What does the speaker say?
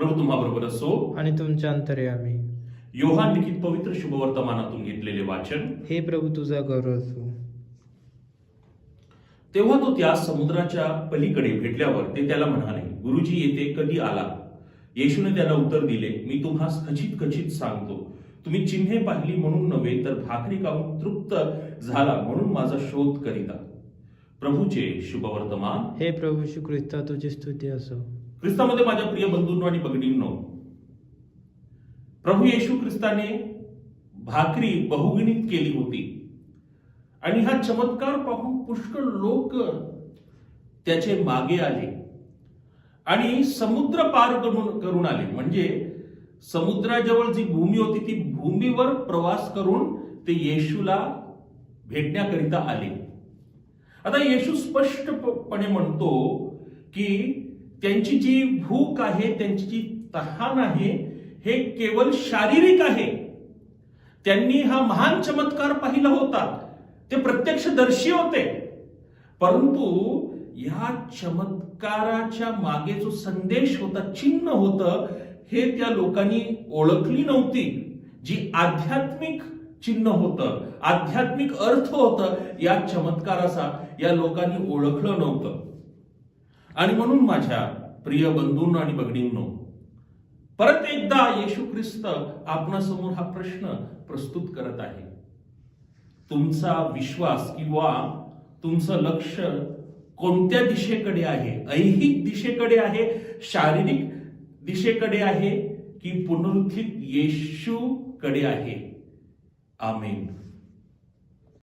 प्रभू तुम्हाबरोबर असो. आणि तुमच्या अंतर्यामी योहान लिखित पवित्र शुभवर्तमानातून घेतलेले वाचन. हे प्रभू तुझा गौरव असो. तेव्हा तो त्या समुद्राच्या पलीकडे भेटल्यावर ते त्याला म्हणाले गुरुजी येथे कधी आला? येशूने त्याला उत्तर दिले मी तुम्हास खचित खचित सांगतो. तुम्ही चिन्हे पाहिली म्हणून नव्हे तर भाकरी खाऊन तृप्त झाला म्हणून माझा शोध करीता. प्रभूचे शुभवर्तमान. हे प्रभू श्री ख्रिस्ता तुझी स्तुती असो. ख्रिस्तामध्ये माझ्या प्रिय बंधूंनो आणि भगिनींनो प्रभू येशू ख्रिस्ताने भाकरी बहुगुणित केली होती. आणि हा चमत्कार पाहून पुष्कळ लोक त्याचे मागे आले. आणि समुद्र पार करून करून आले. म्हणजे समुद्राजवळ जी भूमी होती ती भूमीवर प्रवास करून ते येशूला भेटण्याकरिता आले. आता येशू स्पष्टपणे म्हणतो की त्यांची जी भूक आहे त्यांची जी तहान आहे हे केवळ शारीरिक आहे. त्यांनी हा महान चमत्कार पाहिला होता. ते प्रत्यक्षदर्शी होते. परंतु या चमत्काराच्या मागे जो संदेश होता चिन्ह होतं हे त्या लोकांनी ओळखली नव्हती. जी आध्यात्मिक चिन्ह होतं आध्यात्मिक अर्थ होतं या चमत्काराचा या लोकांनी ओळखलं नव्हतं. आणि म्हणून माझ्या प्रिय बंधूंनो आणि भगिनींनो परत एकदा येशू ख्रिस्त आपणासमोर हा प्रश्न प्रस्तुत करत आहे. तुमचा विश्वास किंवा तुमचं लक्ष कोणत्या दिशेकडे आहे? ऐहिक दिशेकडे आहे? शारीरिक दिशेकडे आहे? की पुनरुत्थित येशूकडे आहे? आमेन.